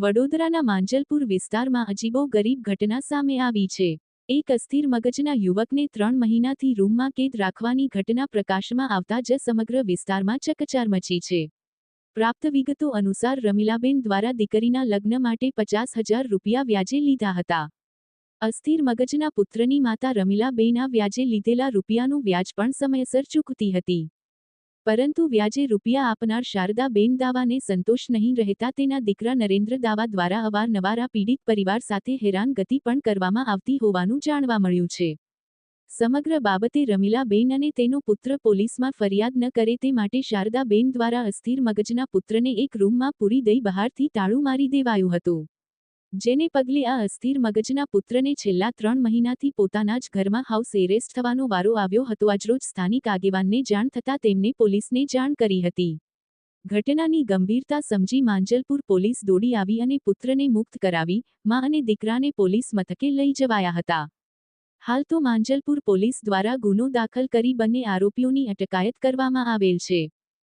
વડોદરાના માંજલપુર વિસ્તારમાં અજીબો ગરીબ ઘટના સામે આવી છે. એક અસ્થિર મગજના યુવકને ત્રણ મહિનાથી રૂમમાં કેદ રાખવાની ઘટના પ્રકાશમાં આવતા જ સમગ્ર વિસ્તારમાં ચકચાર મચી છે. પ્રાપ્ત વિગતો અનુસાર રમીલાબેન દ્વારા દીકરીના લગ્ન માટે પચાસ હજાર રૂપિયા વ્યાજે લીધા હતા. અસ્થિર મગજના પુત્રની માતા રમીલાબેન આ વ્યાજે લીધેલા રૂપિયાનું વ્યાજ પણ સમયસર ચૂકતી હતી. પરંતુ વ્યાજે રૂપિયા આપનાર શારદાબેન દાવાને સંતોષ નહીં રહેતા તેના દીકરા નરેન્દ્ર દાવા દ્વારા અવારનવાર આ પીડિત પરિવાર સાથે હેરાનગતિ પણ કરવામાં આવતી હોવાનું જાણવા મળ્યું છે. સમગ્ર બાબતે રમીલાબેન અને તેનો પુત્ર પોલીસમાં ફરિયાદ ન કરે તે માટે શારદાબેન દ્વારા અસ્થિર મગજના પુત્રને એક રૂમમાં પૂરી દઈ બહારથી તાળું મારી દેવાયું હતું. જેને પગલે આ અસ્થિર મગજના પુત્રને છેલ્લા ત્રણ મહિનાથી પોતાના જ ઘરમાં હાઉસ એરેસ્ટ થવાનો વારો આવ્યો હતો. આજરોજ સ્થાનિક આગેવાનને જાણ થતાં તેમને પોલીસને જાણ કરી હતી. ઘટનાની ગંભીરતા સમજી માંજલપુર પોલીસ દોડી આવી અને પુત્રને મુક્ત કરાવી, મા અને દીકરાને પોલીસ મથકે લઈ જવાયા હતા. હાલ તો માંજલપુર પોલીસ દ્વારા ગુનો દાખલ કરી બંને આરોપીઓની અટકાયત કરવામાં આવેલ છે.